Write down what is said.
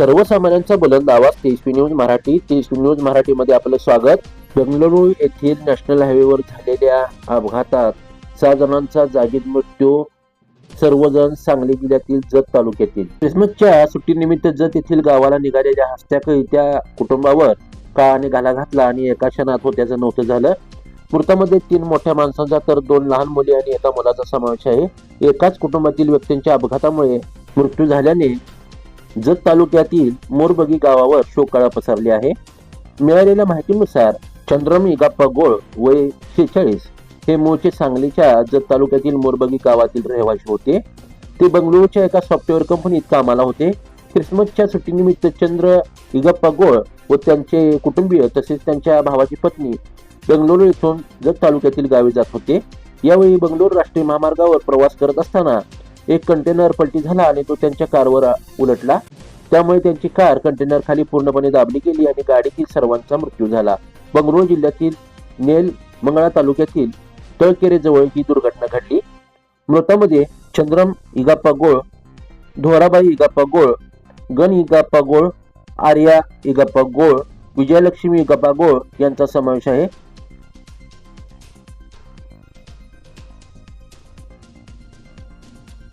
सर्वसामान्यांचा बुलंद आवाज तेजस्वी न्यूज मराठी. तेजस्वी न्यूज मराठीमध्ये आपलं स्वागत. बेंगळुरू येथील नॅशनल हायवेवर झालेल्या अपघातात सहा जणांचा जागीच मृत्यू. सर्वजण सांगली जिल्ह्यातील जत तालुक्यातील. क्रिसमसच्या सुट्टीनिमित्त जत येथील गावाला निघालेल्या हस्त्याकळी त्या कुटुंबावर काळाने घाला घातला आणि एका क्षणात होत्याचं नव्हतं झालं. मृतामध्ये तीन मोठ्या माणसांचा तर दोन लहान मुली आणि एका मुलाचा समावेश आहे. एकाच कुटुंबातील व्यक्तींच्या अपघातामुळे मृत्यू झाल्याने जत तालुक्यातील मोरबगी गावावर शोककळा पसरली आहे. मिळालेल्या माहितीनुसार चंद्रमी गप्पा गोळ वय शेहेचाळीस हे मूळचे सांगलीच्या जत तालुक्यातील मोरबगी गावातील रहिवासी होते. ते बंगळुरूच्या एका सॉफ्टवेअर कंपनीत कामाला होते. क्रिसमसच्या सुट्टीनिमित्त चंद्र इगप्पा गोळ व त्यांचे कुटुंबीय तसेच त्यांच्या भावाची पत्नी बेंगलोर येथून जत तालुक्यातील गावी जात होते. यावेळी बंगलोर राष्ट्रीय महामार्गावर प्रवास करत असताना एक कंटेनर पलटी झाला आणि तो त्यांच्या कारवर उलटला. त्यामुळे त्यांची कार कंटेनर खाली पूर्णपणे दाबली गेली आणि गाडीतील सर्वांचा मृत्यू झाला. बंगळुरू जिल्ह्यातील नेल मंगळा तालुक्यातील तळकेरे जवळ ही दुर्घटना घडली. मृतामध्ये चंद्रम इगाप्पा गोळ धोराबाई इगाप्पा गोळ गण इगाप्पा गोळ आर्या इगाप्पा गोळ विजयलक्ष्मी इगाप्पा गोळ यांचा समावेश आहे.